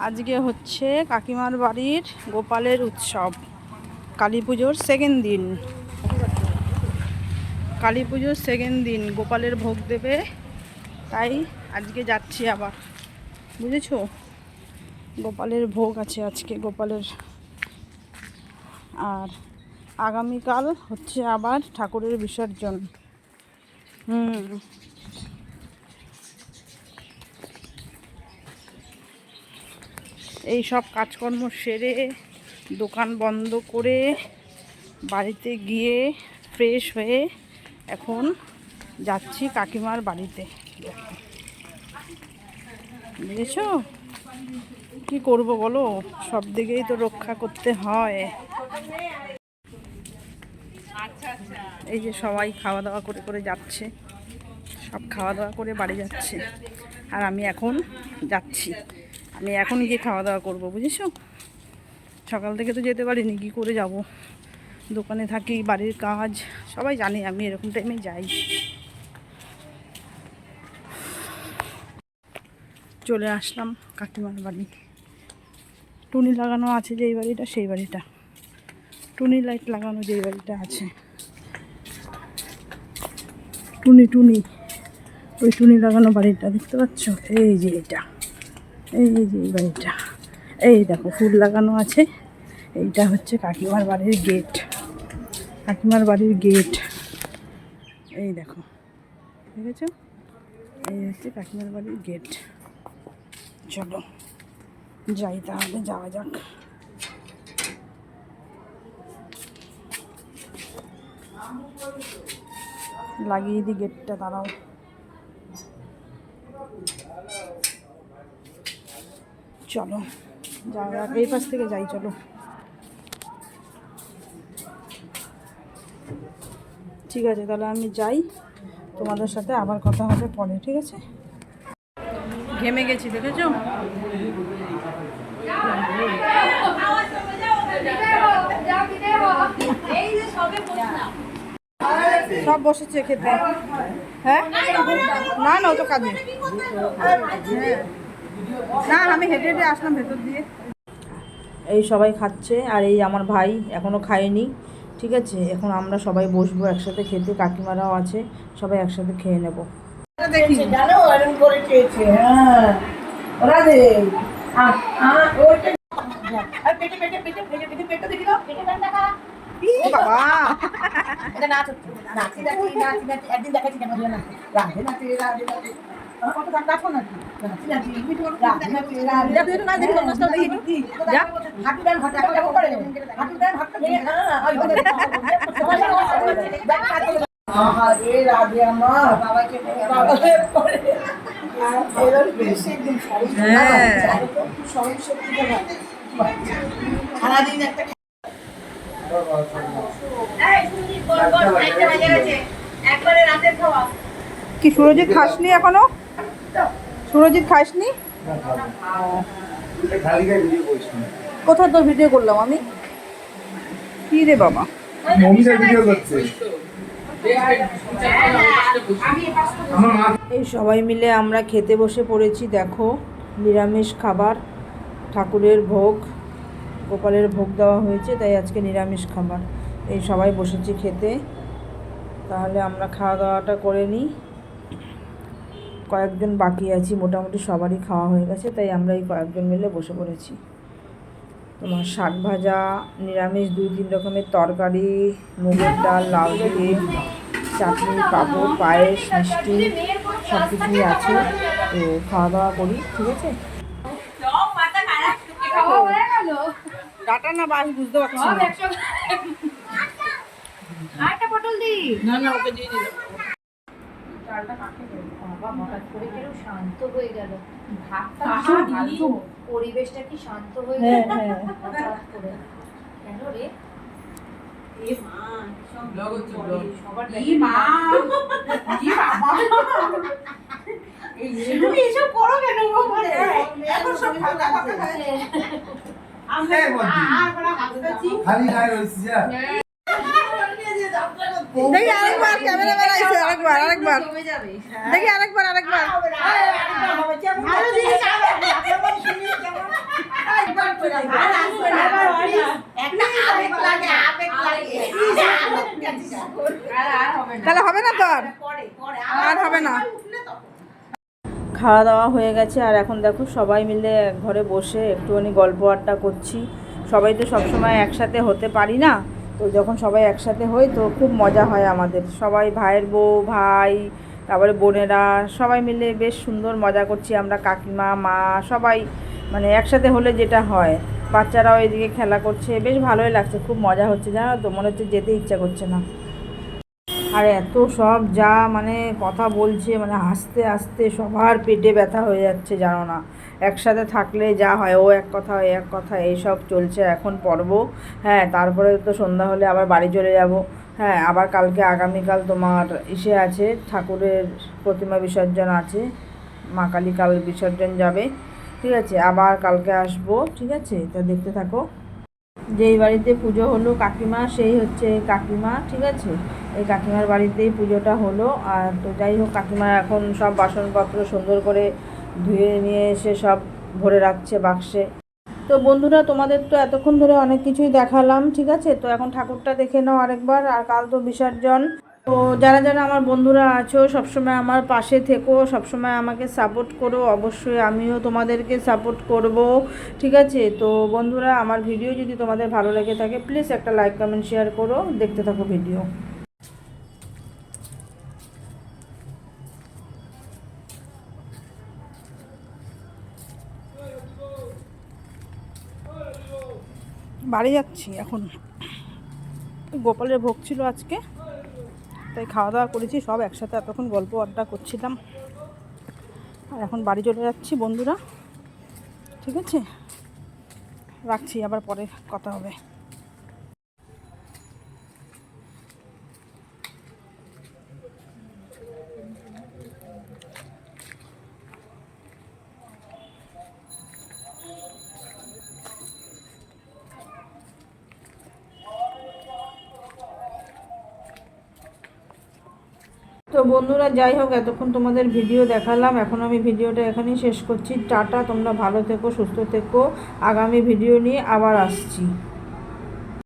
আজকে হচ্ছে কাকিমার বাড়ির গোপালের উৎসব, কালী পুজোর সেকেন্ড দিন। কালী পুজোর সেকেন্ড দিন, গোপালের ভোগ দেবে, তাই আজকে যাচ্ছি আবার। বুঝেছ? গোপালের ভোগ আছে আজকে, গোপালের। আর আগামীকাল হচ্ছে আবার ঠাকুরের বিসর্জন। হুম। এই সব কাজকর্ম সেরে দোকান বন্ধ করে বাড়িতে গিয়ে ফ্রেশ হয়ে এখন যাচ্ছি কাকিমার বাড়িতে। বুঝেছ কি করব বলো? সব দিকেই তো রক্ষা করতে হয়। এই যে সবাই খাওয়া দাওয়া করে করে যাচ্ছে। সব খাওয়া দাওয়া করে বাড়ি যাচ্ছে। আর আমি এখন যাচ্ছি। আমি এখন গিয়ে খাওয়া দাওয়া করব, বুঝেছ? সকাল থেকে তো যেতে পারিনি, কী করে যাব? দোকানে থাকি, বাড়ির কাজ, সবাই জানে আমি এরকম টাইমে যাই। চলে আসলাম কাকিমার বাড়ি। টুনি লাগানো আছে যেই বাড়িটা, সেই বাড়িটা। টুনি লাইট লাগানো যেই বাড়িটা আছে। টুনি টুনি, ওই টুনি লাগানো বাড়িটা, দেখতে পাচ্ছ? এই যে এটা। এই যে বাড়িটা এই দেখো, ফুল লাগানো আছে। এইটা হচ্ছে কাকিমার বাড়ির গেট। কাকিমার বাড়ির গেট। এই দেখো। ঠিক আছে এই হচ্ছে কাকিমার বাড়ির গেট। চলো, যাই তাহলে, যাওয়া যাক। লাগিয়ে দিই গেটটা, দাঁড়াও। চলো যাওয়া যাক এই পাশ থেকে যাই, চলো। ঠিক আছে, তাহলে আমি যাই, তোমাদের সাথে আবার কথা হবে পরে, ঠিক আছে? ঘেমে গেছি, দেখেছ? সব বসেছে খেতে। হ্যাঁ? না না, ও তো কাজে হ্যাঁ। না আমি হেঁটে হেঁটে আসলাম ভেতর দিয়ে। এই সবাই খাচ্ছে আর এই আমার ভাই এখনও খায়নি ঠিক আছে? এখন আমরা সবাই বসবো একসাথে খেতে কাকিমারাও আছে সবাই একসাথে খেয়ে নেব। দেখি জানো এরকম করে খেয়েছে হ্যাঁ। ওরা দে আ- আ- ওইটা পেটে পেটে পেটে পেটে পেটে পেটে দেখি দাও পেটে পেটে বাবা। এটা নাচ নাচি নাচি নাচি নাচি একদিন দেখাচ্ছি কেন না রাধে নাচি রাধে নাচি। কি সুরজিৎ খাসনি এখনও? সুরজিৎ খাসনি? কোথায় তোর ভিডিও করলাম আমি? কি রে বাবা? এই সবাই মিলে আমরা খেতে বসে পড়েছি দেখো। নিরামিষ খাবার ঠাকুরের ভোগ গোপালের ভোগ দেওয়া হয়েছে তাই আজকে নিরামিষ খাবার। এই সবাই বসেছি খেতে। তাহলে আমরা খাওয়া দাওয়াটা করে নিই। কয়েকজন বাকি আছি মোটামুটি সবারই খাওয়া হয়ে গেছে তাই আমরা এই কয়েকজন মিলে বসে পড়েছি। তোমার শাক ভাজা নিরামিষ দুই তিন রকমের তরকারি মুগের ডাল লাউ দিয়ে চাটনি পাঁপড় পায়েস মিষ্টি সব কিছুই আছে। তো খাওয়া দাওয়া করি ঠিক আছে? না বাস বুঝতে পারছি না। না না ওকে দিয়ে দিলাম। বাবা হঠাৎ করে কেন শান্ত হয়ে গেল। ভাবটা শান্ত, পরিবেশটা কি শান্ত হয়ে হ্যাঁ, গেল। হঠাৎ করে। কেন রে? সবার ই মা! ই বাবা! তুমি এসব করো কেন? গো এখন সব ফাঁকা ফাঁকা আমরা আর বড় হাসতেছি খালি গায়ে রয়েছি যা দেখি আরেকবার, ক্যামেরা বানাইছে, আরেকবার আরেকবার। দেখি আরেকবার আরেকবার। তাহলে হবে না তোর? আর হবে না। খাওয়া দাওয়া হয়ে গেছে, আর এখন দেখো সবাই মিলে ঘরে বসে একটুখানি গল্প আড্ডা করছি। সবাই তো সবসময় একসাথে হতে পারি না। তো যখন সবাই একসাথে হই তো খুব মজা হয় আমাদের। সবাই ভাইয়ের বউ, ভাই, তারপরে বোনেরা সবাই মিলে বেশ সুন্দর মজা করছি আমরা, কাকিমা, মা, সবাই মানে একসাথে হলে যেটা হয়। বাচ্চারাও এদিকে খেলা করছে, বেশ ভালোই লাগছে, খুব মজা হচ্ছে, জানো তো? মনে হচ্ছে যেতে ইচ্ছা করছে না। আর এত সব যা মানে কথা বলছে মানে আস্তে আস্তে সবার পেটে ব্যথা হয়ে যাচ্ছে, জানো না। একসাথে থাকলে যা হয়, ও এক কথা এক কথা, এইসব চলছে এখন পর্ব। হ্যাঁ তারপরে তো সন্ধ্যা হলে আবার বাড়ি চলে যাব। হ্যাঁ আবার কালকে আগামীকাল তোমার ইসে আছে, ঠাকুরের প্রতিমা বিসর্জন আছে, মা কালী কাল বিসর্জন যাবে, ঠিক আছে? আবার কালকে আসব, ঠিক আছে? তা দেখতে থাকো। যেই বাড়িতে পুজো হলো কাকিমা, সেই হচ্ছে কাকিমা, ঠিক আছে? এই কাকিমার বাড়িতেই পুজোটা হলো। আর তো যাই হোক, কাকিমা এখন সব বাসনপত্র সুন্দর করে ধুয়ে নিয়ে এসে সব ভরে রাখছে বাক্সে। তো বন্ধুরা, তোমাদের তো এতক্ষণ ধরে অনেক কিছুই দেখালাম, ঠিক আছে? তো এখন ঠাকুরটা দেখে নাও আরেকবার, আর কাল তো বিসর্জন। তো যারা যারা আমার বন্ধুরা আছো, সবসময় আমার পাশে থেকো, সবসময় আমাকে সাপোর্ট করো। অবশ্যই আমিও তোমাদেরকে সাপোর্ট করব, ঠিক আছে? তো বন্ধুরা, আমার ভিডিও যদি তোমাদের ভালো লেগে থাকে প্লিজ একটা লাইক কমেন্ট শেয়ার করো। দেখতে থাকো ভিডিও বাড়ি যাচ্ছি এখন। গোপালের ভোগ ছিল আজকে। তাই খাওয়া দাওয়া করেছি, সব একসাথে এতক্ষণ গল্প আড্ডা করছিলাম। আর এখন বাড়ি চলে যাচ্ছি বন্ধুরা। ঠিক আছে? রাখছি, আবার পরে কথা হবে। তো বন্ধুরা, যাই হোক, এতক্ষণ তোমাদের ভিডিও দেখালাম। এখন আমি ভিডিওটা এখানেই শেষ করছি। টাটা, তোমরা ভালো থেকো, সুস্থ থেকো। আগামী ভিডিও নিয়ে আবার আসছি।